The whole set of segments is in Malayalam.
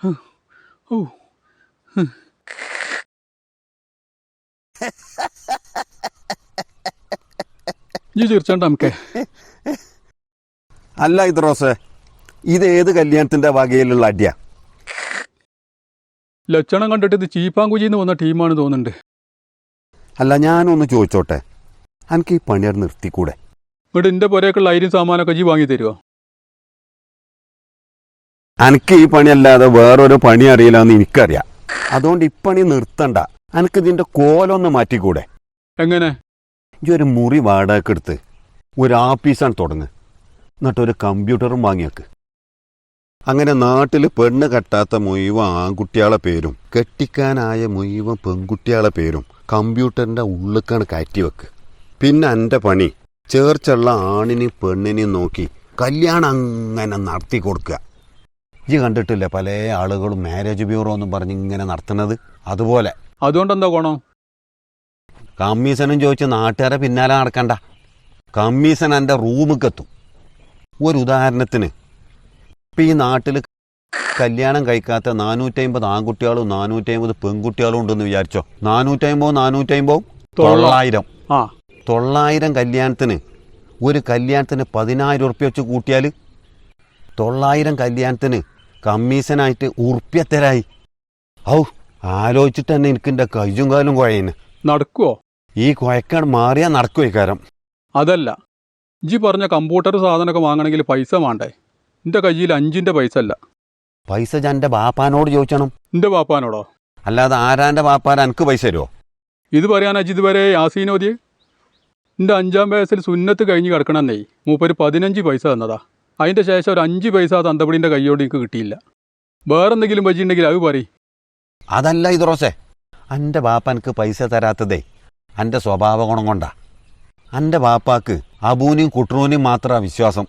ഓ നീ തീർച്ചയായിട്ടും നമുക്ക്. അല്ല ഇത് റോസ് ഇത് ഏത് കല്യാണത്തിന്റെ വകയിലുള്ള അടിയ? ലക്ഷണം കണ്ടിട്ട് ഇത് ചീപ്പാങ്കുജിന്ന് വന്ന ടീമാണ് തോന്നുന്നുണ്ട്. അല്ല ഞാനൊന്ന് ചോദിച്ചോട്ടെ. എനിക്ക് ഈ പണി അവിടെ നിർത്തിക്കൂടെ? ഇവിടെ എന്റെ പുരയൊക്കെയുള്ള അരിയും സാമാനൊക്കെ ജീ വാങ്ങി തരുമോ എനിക്ക് ഈ പണിയല്ലാതെ വേറൊരു പണി അറിയില്ല എന്ന് എനിക്കറിയാം. അതുകൊണ്ട് ഇപ്പണി പണി നിർത്തണ്ട. അനക്ക് ഇതിന്റെ കോലൊന്ന് മാറ്റിക്കൂടെ? എങ്ങനെ? ഈ ഒരു മുറി വാടക എടുത്ത് ഒരു ആഫീസാണ് തുടങ്ങ്. എന്നിട്ട് ഒരു കമ്പ്യൂട്ടറും വാങ്ങിയേക്ക്. അങ്ങനെ നാട്ടിൽ പെണ്ണ് കെട്ടാത്ത മുഴുവൻ ആൺകുട്ടികളെ പേരും കെട്ടിക്കാനായ മുഴുവൻ പെൺകുട്ടികളെ പേരും കമ്പ്യൂട്ടറിന്റെ ഉള്ളിക്കാണ് കയറ്റി വെക്ക്. പിന്നെ എന്റെ പണി ചേർച്ചുള്ള ആണിനെയും പെണ്ണിനെയും നോക്കി കല്യാണം അങ്ങനെ നടത്തി കൊടുക്കുക. ഈ കണ്ടിട്ടില്ലേ പല ആളുകളും മാരേജ് ബ്യൂറോ എന്നും പറഞ്ഞ് ഇങ്ങനെ നടത്തുന്നത്. അതുപോലെ. അതുകൊണ്ട് എന്താ ഗുണം? കമ്മീഷനും ചോദിച്ച് നാട്ടുകാരെ പിന്നാലെ നടക്കണ്ട. കമ്മീഷൻ എന്റെ റൂമിക്കെത്തും. ഒരു ഉദാഹരണത്തിന് ഇപ്പം ഈ നാട്ടിൽ കല്യാണം കഴിക്കാത്ത നാനൂറ്റമ്പത് ആൺകുട്ടികളും നാനൂറ്റമ്പത് പെൺകുട്ടികളും ഉണ്ടെന്ന് വിചാരിച്ചോ? നാനൂറ്റമ്പത് നാനൂറ്റമ്പത് തൊള്ളായിരം. തൊള്ളായിരം കല്യാണത്തിന് ഒരു കല്യാണത്തിന് പതിനായിരം ഉറുപ്പ്യ വെച്ച് കൂട്ടിയാൽ തൊള്ളായിരം കല്യാണത്തിന് കമ്മീഷനായിട്ട് ഉറപ്പ്യത്തരായി ഔ ആലോചിച്ചിട്ട് തന്നെ എനിക്ക് എന്റെ കയ്യും കാലും കുഴയുന്നു. നടക്കുവോ? ഈ കുഴക്കാണ് മാറിയാ നടക്കുവേ കാരം അതല്ല. ഇജ്ജി പറഞ്ഞ കമ്പ്യൂട്ടർ സാധനമൊക്കെ വാങ്ങണമെങ്കിൽ പൈസ വേണ്ടേ? എന്റെ കയ്യിൽ അഞ്ചിന്റെ പൈസ അല്ല. പൈസ ഞാൻ എന്റെ ബാപ്പാനോട് ചോദിച്ചണം. എന്റെ ബാപ്പാനോടോ? അല്ലാതെ ആരാന്റെ ബാപ്പാൻ എനിക്ക് പൈസ തരുമോ ഇത് പറയാൻ അജി ഇതുവരെ യാസീനോദിയെ? എന്റെ അഞ്ചാം വയസ്സിൽ സുന്നത്ത് കഴിഞ്ഞ് കിടക്കണമെന്നേ മൂപ്പര് പതിനഞ്ച് പൈസ തന്നതാ. അതിന്റെ ശേഷം ഒരു അഞ്ച് പൈസ തന്തപടിന്റെ കയ്യോട് എനിക്ക് കിട്ടിയില്ല. വേറെന്തെങ്കിലും പറ്റിയിട്ടുണ്ടെങ്കിൽ അത് പറയും. അതല്ല ഇത് റോസേ. എന്റെ ബാപ്പ എനിക്ക് പൈസ തരാത്തതേ. എന്റെ സ്വഭാവ ഗുണം കൊണ്ടാ. എന്റെ ബാപ്പാക്ക് അബൂനും കുട്ടനൂനും മാത്രമാണ് വിശ്വാസം.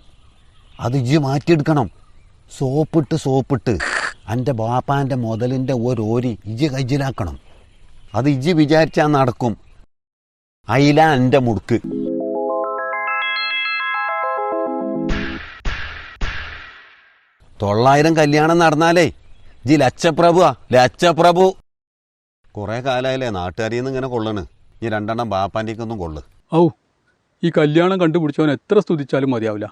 അത് ഇജ്ജ് മാറ്റിയെടുക്കണം. സോപ്പിട്ട് സോപ്പിട്ട് എന്റെ ബാപ്പാന്റെ മുതലിന്റെ ഓരോരി ഇജ്ജ് കയ്യിലാക്കണം. അത് ഇജ്ജ് വിചാരിച്ചാൽ നടക്കും. അയില എന്റെ മുടുക്ക്. തൊള്ളായിരം കല്യാണം നടന്നാലേ. ജി ലച്ചപ്രഭുവാ ലച്ചപ്രഭു. കുറെ കാലായില്ലേ നാട്ടുകാരിൽ ഇങ്ങനെ കൊള്ളണ്. ഈ രണ്ടെണ്ണം ബാപ്പാന്റെക്കൊന്നും കൊള്ളു. ഔ ഈ കല്യാണം കണ്ടുപിടിച്ചവൻ എത്ര സ്തുതിച്ചാലും മതിയാവില്ല.